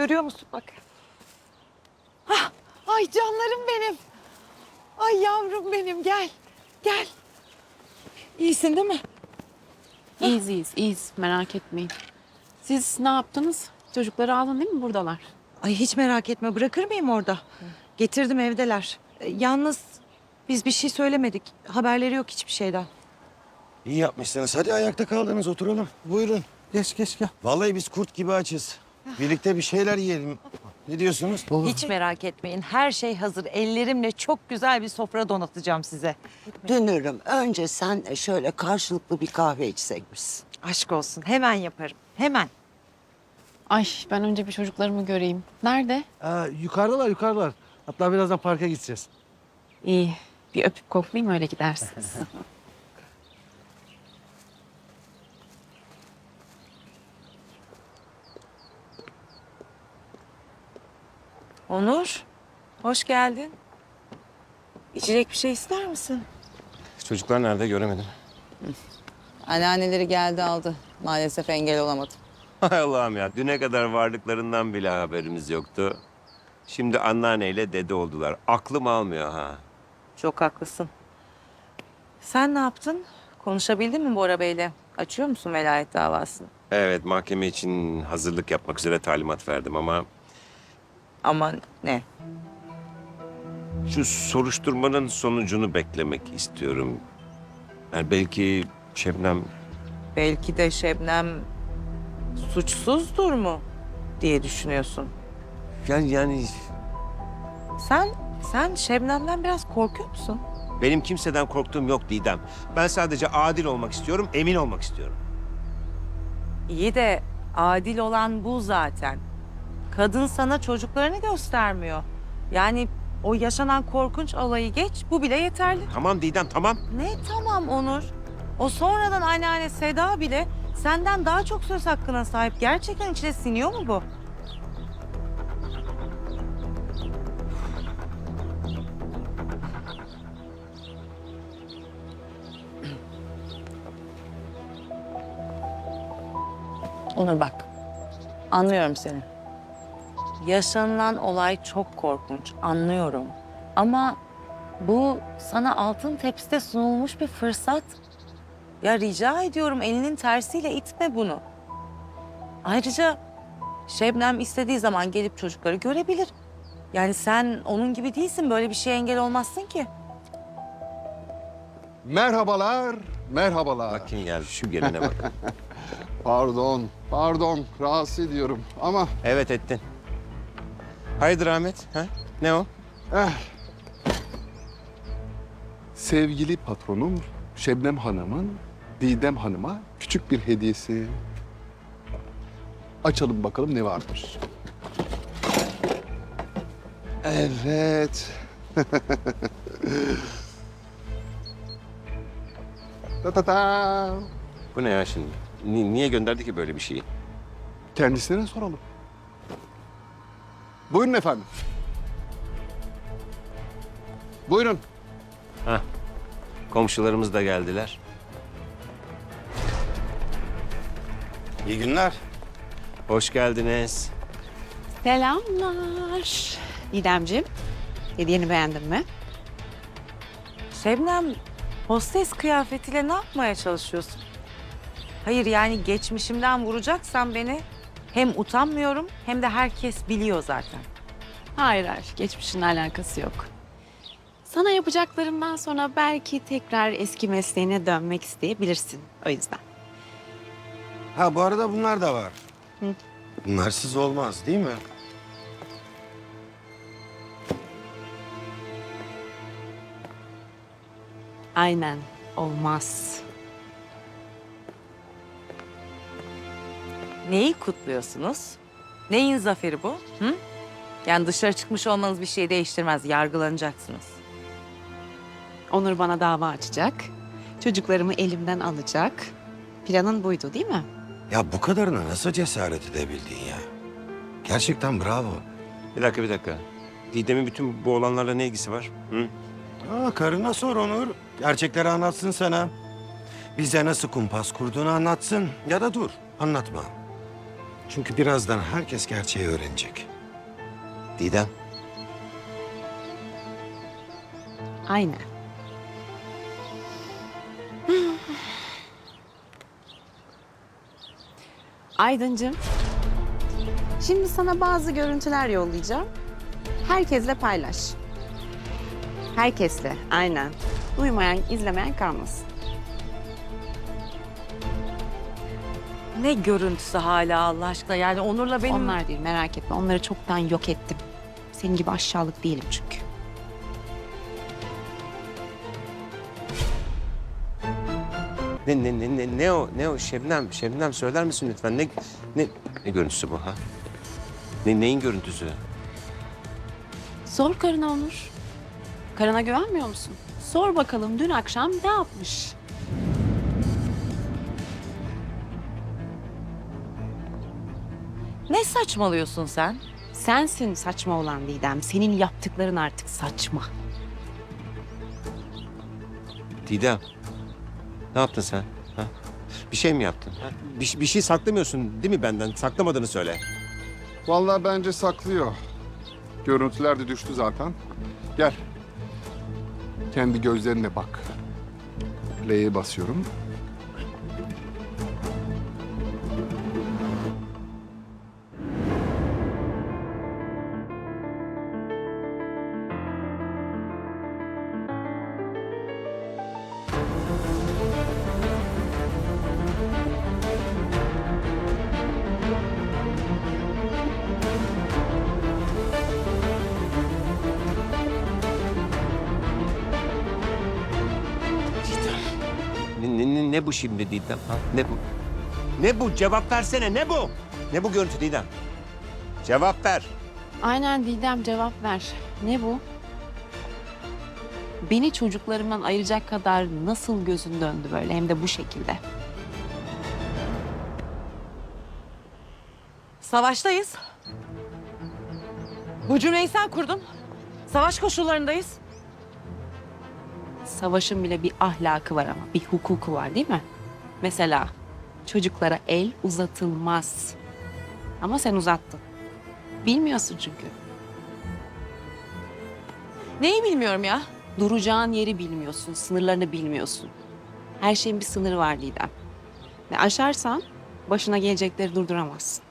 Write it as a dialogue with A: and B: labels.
A: Görüyor musun bak. Hah, ay canlarım benim. Ay yavrum benim gel. Gel. İyisin değil mi?
B: İyiyiz iyiyiz iyiyiz merak etmeyin. Siz ne yaptınız? Çocukları aldın değil mi buradalar?
A: Ay hiç merak etme bırakır mıyım orada? Getirdim evdeler. E, Yalnız biz bir şey söylemedik. Haberleri yok hiçbir şeyden.
C: İyi yapmışsınız. Hadi ayakta kaldınız oturalım.
D: Buyurun. Geç geç gel.
C: Vallahi biz kurt gibi açız. Birlikte bir şeyler yiyelim. Ne diyorsunuz?
A: Hiç merak etmeyin. Her şey hazır. Ellerimle çok güzel bir sofra donatacağım size.
E: Dünürüm önce senle şöyle karşılıklı bir kahve içsek biz.
A: Aşk olsun. Hemen yaparım. Hemen.
B: Ay ben önce bir çocuklarımı göreyim. Nerede?
D: Aa, yukarıdalar yukarıdalar. Hatta birazdan parka gideceğiz.
B: İyi. Bir öpüp koklayayım öyle gidersiniz.
A: Onur, hoş geldin. İçecek bir şey ister misin?
C: Çocuklar nerede göremedim.
F: Anneanneleri geldi aldı. Maalesef engel olamadım.
G: Hay Allah'ım ya. Düne kadar varlıklarından bile haberimiz yoktu. Şimdi anneanneyle dede oldular. Aklım almıyor ha.
F: Çok haklısın. Sen ne yaptın? Konuşabildin mi Bora Bey'le? Açıyor musun velayet davasını?
G: Evet mahkeme için hazırlık yapmak üzere talimat verdim ama
F: Ama ne?
G: şu soruşturmanın sonucunu beklemek istiyorum. Yani belki Şebnem
F: Belki de Şebnem suçsuzdur mu diye düşünüyorsun.
G: yani yani
F: Sen sen Şebnem'den biraz korkuyor musun?
G: benim kimseden korktuğum yok Didem. Ben sadece adil olmak istiyorum, emin olmak istiyorum.
F: İyi de adil olan bu zaten. Kadın sana çocuklarını göstermiyor. Yani o yaşanan korkunç olayı geç, bu bile yeterli.
G: Tamam Didem tamam.
F: Ne tamam Onur? O sonradan anneanne Seda bile senden daha çok söz hakkına sahip. Gerçekten içine siniyor mu bu? Onur bak. Anlıyorum seni. Yaşanılan olay çok korkunç. Anlıyorum. Ama bu sana altın tepside sunulmuş bir fırsat. Ya rica ediyorum elinin tersiyle itme bunu. Ayrıca Şebnem istediği zaman gelip çocukları görebilir. Yani sen onun gibi değilsin. Böyle bir şeye engel olmazsın ki.
H: Merhabalar, merhabalar.
G: Bak kim geldi şu gelene bak.
H: Pardon, pardon. Rahatsız ediyorum ama
G: evet ettin. Hayırdır Ahmet? Ha? Ne o?
H: eh. Sevgili patronum Şebnem Hanım'ın Didem Hanım'a küçük bir hediyesi. Açalım bakalım ne varmış. Evet. ta ta ta.
G: Bu ne ya şimdi? Ni- niye gönderdi ki böyle bir şeyi?
H: Kendisine soralım. Buyurun efendim. Buyurun.
G: Komşularımız da geldiler.
C: İyi günler.
G: Hoş geldiniz.
B: Selamlar. İdemciğim. Hediyeni beğendin mi?
F: Şebnem hostes kıyafetiyle ne yapmaya çalışıyorsun? Hayır yani geçmişimden vuracaksan beni hem utanmıyorum hem de herkes biliyor zaten.
B: Hayır hayır. Geçmişinle alakası yok. Sana yapacaklarımdan sonra belki tekrar eski mesleğine dönmek isteyebilirsin. O yüzden.
C: Ha bu arada bunlar da var. Bunlarsız olmaz değil mi?
B: Aynen. Olmaz.
F: Neyi kutluyorsunuz? Neyin zaferi bu? Hı? Yani dışarı çıkmış olmanız bir şey değiştirmez. Yargılanacaksınız.
B: Onur bana dava açacak. Çocuklarımı elimden alacak. Planın buydu değil mi?
C: Ya bu kadarına nasıl cesaret edebildin ya? Gerçekten bravo.
G: Bir dakika bir dakika. Didem'in bütün bu olanlarla ne ilgisi var? Hı?
C: Aa, karına sor Onur. Gerçekleri anlatsın sana. Bize nasıl kumpas kurduğunu anlatsın. Ya da dur, anlatma. Çünkü birazdan herkes gerçeği öğrenecek.
G: Didem.
B: Aynen. Aydıncığım. Şimdi sana bazı görüntüler yollayacağım. Herkesle paylaş. Herkesle, aynen. Duymayan, izlemeyen kalmasın.
F: Ne görüntüsü hala Allah aşkına. Yani Onur'la benim...
B: Onlar değil, merak etme. Onları çoktan yok ettim. Senin gibi aşağılık değilim çünkü.
G: Ne, ne, ne, ne, ne o? Ne o? Şebnem, Şebnem söyler misin lütfen? Ne, ne, ne görüntüsü bu ha? Ne, neyin görüntüsü?
B: Sor karına Onur. Karına güvenmiyor musun? Sor bakalım dün akşam ne yapmış?
F: Saçmalıyorsun sen?
B: Sensin saçma olan Didem. Senin yaptıkların artık saçma.
G: Didem. Ne yaptın sen? Ha? Bir şey mi yaptın? Ha? Bir, bir şey saklamıyorsun değil mi benden? Saklamadığını söyle.
H: Vallahi bence saklıyor. Görüntüler de düştü zaten. Gel. Kendi gözlerine bak. L'ye basıyorum.
G: Ne, ne, ne, bu şimdi Didem? Ha? Ne bu? Ne bu? Cevap versene. Ne bu? Ne bu görüntü Didem? Cevap ver.
B: Aynen Didem cevap ver. Ne bu? Beni çocuklarımdan ayıracak kadar nasıl gözün döndü böyle hem de bu şekilde.
F: Savaştayız. Bu cümleyi sen kurdun. Savaş koşullarındayız.
B: Savaşın bile bir ahlakı var ama bir hukuku var değil mi? Mesela çocuklara el uzatılmaz. Ama sen uzattın. Bilmiyorsun çünkü.
F: Neyi bilmiyorum ya.
B: Duracağın yeri bilmiyorsun, sınırlarını bilmiyorsun. Her şeyin bir sınırı var Lidem. Ve aşarsan başına gelecekleri durduramazsın.